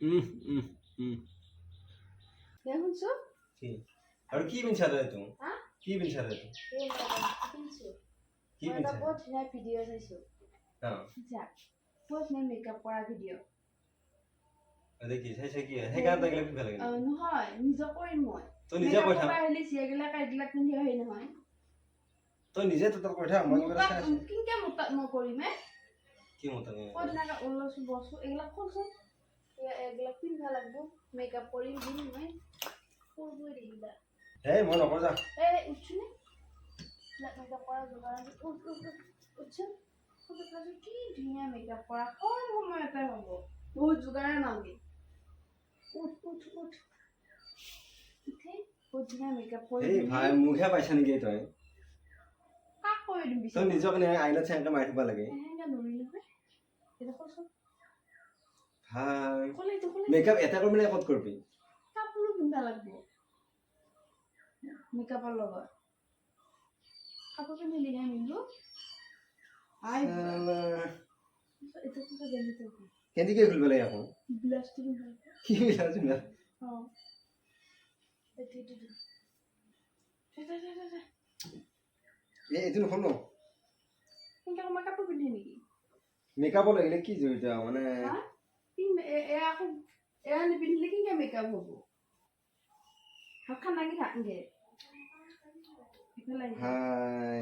উম, উম, উম। দে শুনছো কি? আৰু কি পিন্ধিছা তই এইটো কি পিন্ধিছা তই এইটো এই মই শুনছো কি মই এটা বহুত ধুনীয়া ভিডিঅ' চাইছো। অ যা বহুত ধুনীয়া মেকআপ কৰা ভিডিঅ' দে কি চাইছা কি? সেইকাৰণে তই এইগিলা পিন্ধিব লাগে। নহয় নিজে কৰিম মই। তই নিজে কৈ থাক। আহিলে চিয়াগিলাক পিন্ধি আহি নহয়। তই নিজে তোৰ কৈ থাক মই কিবা এটা চাই আছো। কিনকে মোটা মই কৰিম? হে কি ক'ত ধুনীয়াকে ওলাইছো বস্তু এইবিলাক কৰচোন এ- এইবিলাক পিন্ধবা লাগব। মেকআপ মই যা এই উঠছো নে। মেকআপ উঠছো। কি ধুনীয়া মেকআপ কৰা কম সময়তে হ'ব? বহুত নালাগে উঠ উঠ উঠ। উঠে বহুত ধুনীয়া মেকআপ কৰি এই ভাই মোকহে পাইছা নেকি তই? কাক কৰি দিম তই নিজক আইনত চেংকে মাৰি থব লাগে। ক'লে মেকআপ এটা কৰিবি নে ক'ত কৰিবি? কাপোৰো পিন্ধবা লাগব। মেকআপৰ লগত। কাপোৰ পিন্ধিলেহে মিলো আই চালা। এইটো কিবা গেঞ্জিটো কেনেকে খুলিব লাগে আকৌ? ব্লাউজটো পিন্ধিব লাগিব। কি মিলাইছো না। দে, দে, দে, দে, দে। এই কাপোৰ পিন্ধি নেকি? মেকআপৰ লাগিলে কি জড়িত? মানে হা পিন্ধ- এ- এয়া আকৌ এয়া নিপিন্ধিলে কেনেকে মেকআপ হ'ব ভাত খান লাগি থাকগে ইফালে আহিবা। হাই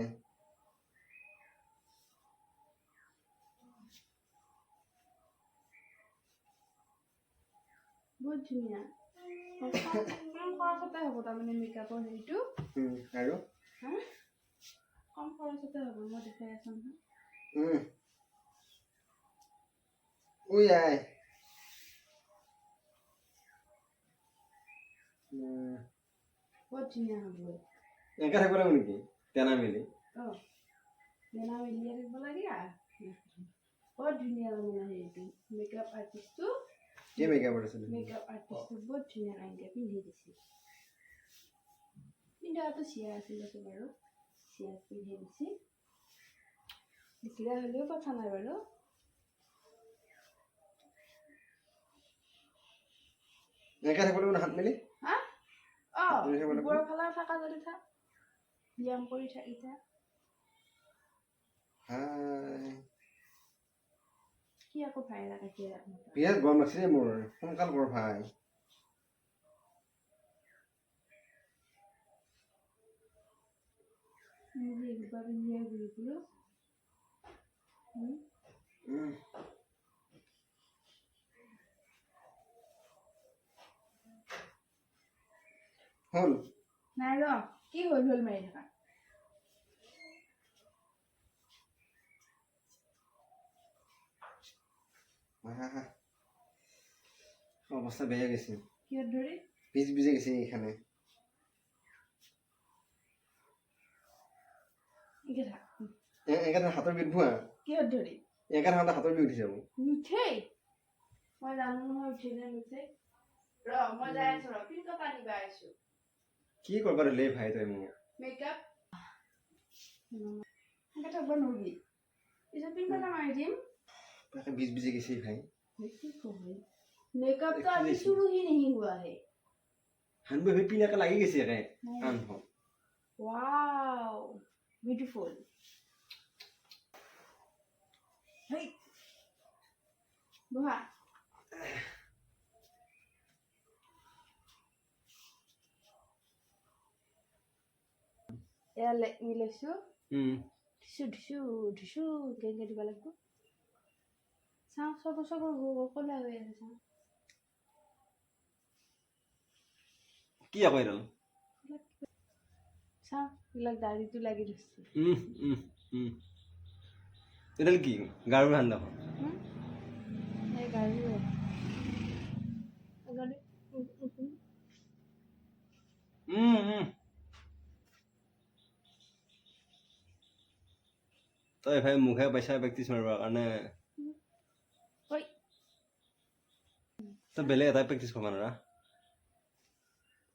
বহুত ধুনীয়া কম কম খৰচতে হ'ব তাৰমানে মেকআপৰ হেৰিটো উম, আৰু হা কম খৰচতে হ'ব মই দেখাই আছো নহয় উম। উই আই এনেকে থাকিব লাগিব নেকি তেনা মেলি। মেলিয়াই দিব লাগে আৰু বহুত ধুনীয়া মানে হেৰিটো মেকআপ আৰ্টিষ্টটো কি মেকআপ মেকআপ আৰ্টিষ্টটো বহুত ধুনীয়া এনেকৈ পিন্ধি দিছে। পিন্ধাটো চিয়া আছিল আছে বাৰু চিয়া পিন্ধি দিছে। হ'লেও কথা নাই বাৰু। এনেকে হাত মেলি? ওপৰৰ ফালে থকা যদি থাক ব্যায়াম কৰি থাকি থাক কি আকৌ ভাই ৰাখি ৰাখ বিৰাট গৰম লাগছে মোৰ সোনকাল কৰ ভাই মোৰ যে এইবাৰ পিন্ধিয়ে ঘূৰি হুম? হ'ল। নাই ৰ কি হ'ল হ'ল মাৰি থকা? আহা। অৱস্থা বেয়া গেছে। কিহত ধৰি? পিচ ভিজে গেছে থাক। এখানে হাতৰ বিষ ভুৱা কিহত ধৰি? এখানে হাতে হাতৰ বিষ উঠি যাব নুঠেই মই জানো নহয় উঠি নে নুঠে। ৰ মই যাই আছো ৰ পিন কটা নিবা আছো। কি কৰবা দিলে ভাই তই মোক মেকআপ সেনেকে থাকিব নোৱাৰিবি পিছত পিন কটা মাৰি দিম তাকে বিজ বিজে গেছে ভাই কি কবি मेकअप तो अभी Actually- शुरू ही नहीं हुआ है হান বহি পিনাকে লাগি গেছে একে আন হল वाओ ब्यूटीफुल हे बुहा মিলাইছো উম ধিচু ধিচু ধিচু দিব লাগিব চাওঁ চব চব ক'লা হৈ আছে চাওঁ কি আকৌ এডাল চাওঁ এইবিলাক দাড়িটো লাগি ধৰিছে এডাল কি গাৰু ধান্দা? এই গাড়ী তই ভাই মুখে পইচা প্ৰেক্টিচ মাৰিবৰ কাৰণে তই বেলেগ এটাই প্ৰেক্টিচ কৰিব নোৱাৰা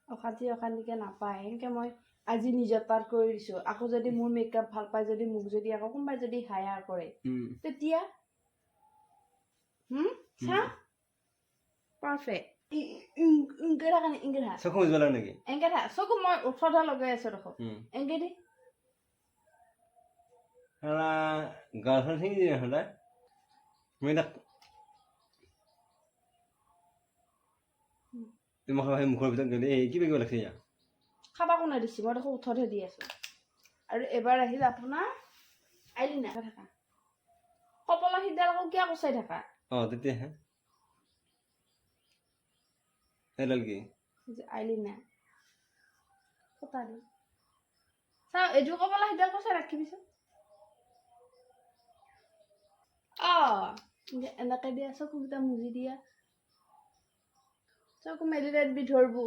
অশান্তি অশান্তিকে নাপায় সেনেকে মই আজি নিজৰ তাত কৰি দিছো আকৌ যদি মোৰ মেকআপ ভালো পায় যদি মোক যদি আকৌ কোনোবাই যদি হায়াৰ কৰে তেতিয়া হুম চা পাৰফেক্ট ইংকে থাকা নি চকু মুজিব লাগে নেকি এংকে চকু মই ওঠৰটা লগাই আছো দেখো উম গাৰ্লফ্ৰেণ্ড চিঙি দিয়ে সদায় মই তাক তুমি মোক সেই মুখৰ ভিতৰত গ'লে এই কিবা কিবা লাগিছে খাবা কোনে দিছে? মই দেখো ওঠৰতহে দি আছো। আৰু এবাৰ আহিল আপোনাৰ আইলিনা থাকা। কপলা সিদ্ধাল আকৌ কিয় কচাই থাকা? অঁ তেতিয়াহে। এডাল কি? যে আইলিনা কটা দি। চাওঁ এইযোৰ কপলা সিদ্ধাল কচাই ৰাখিবিচোন। অঁ এনেকে দিয়া চকুকেইটা মুজি দিয়া চকু মেলি দিবি ধৰবো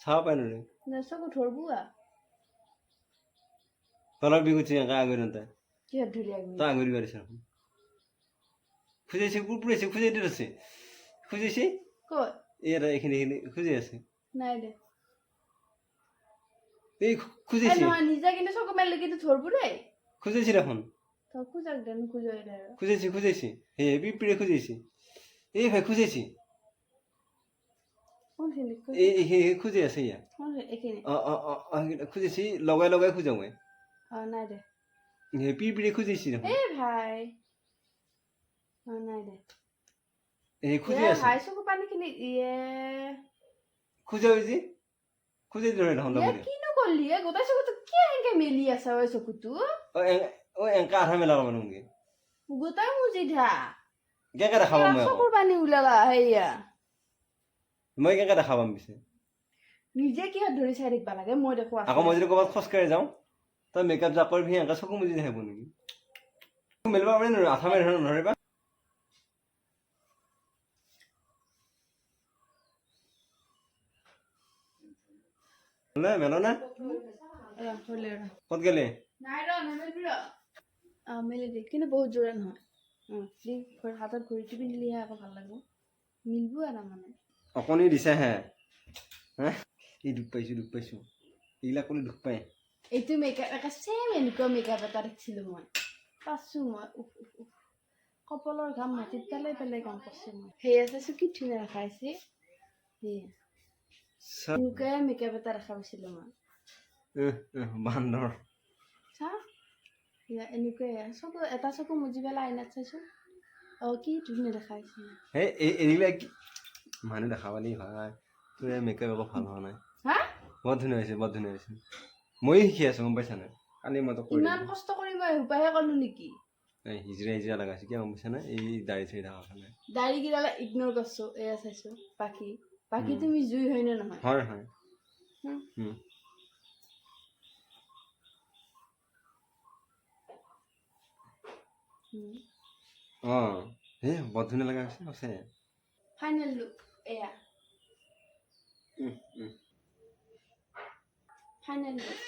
চাব পাই নে নে চকু ধৰবো আ তলৰ বিহুত চিঙা আগৰি তাই কিহত ধৰি আগবি তই আগৰি পাৰিছ খুজাইছে পুৰপুৰাইছে খুজাই দি আছে খুজাইছে ক'ত ইয়াত এইখিনি এইখিনি খুজাই আছে নাই দে এই নহয় নিজে কিন্তু চকু মেলি কিন্তু ধৰবো দেই খুজাইছে দেখোন তই খোজাক দে নোখোজাই দে আৰু খুজাইছে খুজাইছে হে পিপিৰে খুজাইছে এই ভাই এই এই- আছে সেইকেইটা খুজাইছে লগাই লগাই খুজাওঁ মই। দেখোন। এই ভাই। এ আছে। ইয়ে। যে খুজাই ধৰে দেখোন ইয়ে লগতে। কিনো কৰিলি? গোটেই চকুটো কিয় এনেকে মেলি আছে চকুটো? অঁ এং অঁ এংকা আধা মেলা ল'ব নহ'লে গোটাই মুজি ধা। কেনেকৈ দেখাব মই চকুৰ পানী ওলালা সেয়া মই কেনেকৈ দেখাব পিছে? নিজে কিহত ধৰি চাই থাকিব লাগে মই দেখো। আকৌ মই যদি ক'ৰবাত খোজকাঢ়ি যাওঁ তই মেকআপ জাপ কৰি এনেকৈ চকু মুজি নাহিব নেকি মেলিব পাৰে নোৱাৰো আঠা ধৰ নধৰিবা। মেলো মেলো না। ক'ত গেলে? নাই ৰ নেমেলিবি ৰ মেলি দে কিন্তু বহুত জোৰে নহয় ঘৰ হাতত ঘড়ীটো পিন্ধিলেহে আকৌ ভালো লাগিব। মিলিব আৰু তাৰমানে অকণি দিছে হে। হা? এই দুখ পাইছোঁ দুখ পাইছোঁ। এইবিলাক কৰি দুখ পায়। এইটো মেকআপ একে ছেম এনেকুৱা মেকআপ এটা দেখিছিলোঁ মই। পাইছোঁ মই। কপালৰ ঘাম মাটিত পেলাই পেলাই কাম কৰিছোঁ মই। সেয়া চাইছোঁ কি ধুনীয়া দেখাইছে সেয়া। এনেকুৱাই মেকআপ এটা দেখা পাইছিলোঁ মই। বান্দৰ। চা এনেকুৱাই চকু এটা চকু মুজি পেলাই আইনাত চাইছোঁ অঁ কি ধুনীয়া দেখাইছে এই এইবিলাক মানুহ দেখা পালি ভাই তোৰ মেকআপ একো ভালো হোৱা নাই বৰ ধুনীয়া হৈছে বৰ ধুনীয়া হৈছে ময়ো শিকি আছোঁ গম পাইছা নাই কালি মই তোক ইমান কষ্ট কৰি মই সোপাহে ক'লো নেকি হিজিৰা হিজিৰা লগাইছোঁ কিয় গম পাইছা নাই এই দাড়ি চাড়ি থকা কাৰণে দাড়িকেইডালে ইগন'ৰ কৰিছোঁ এয়া চাইছোঁ বাকী বাকী তুমি জুই হয়নে নহয় হয় হয় অঁ এই বৰ ধুনীয়া লগা হৈছে আছে। ফাইনেল লুক এয়া। Final look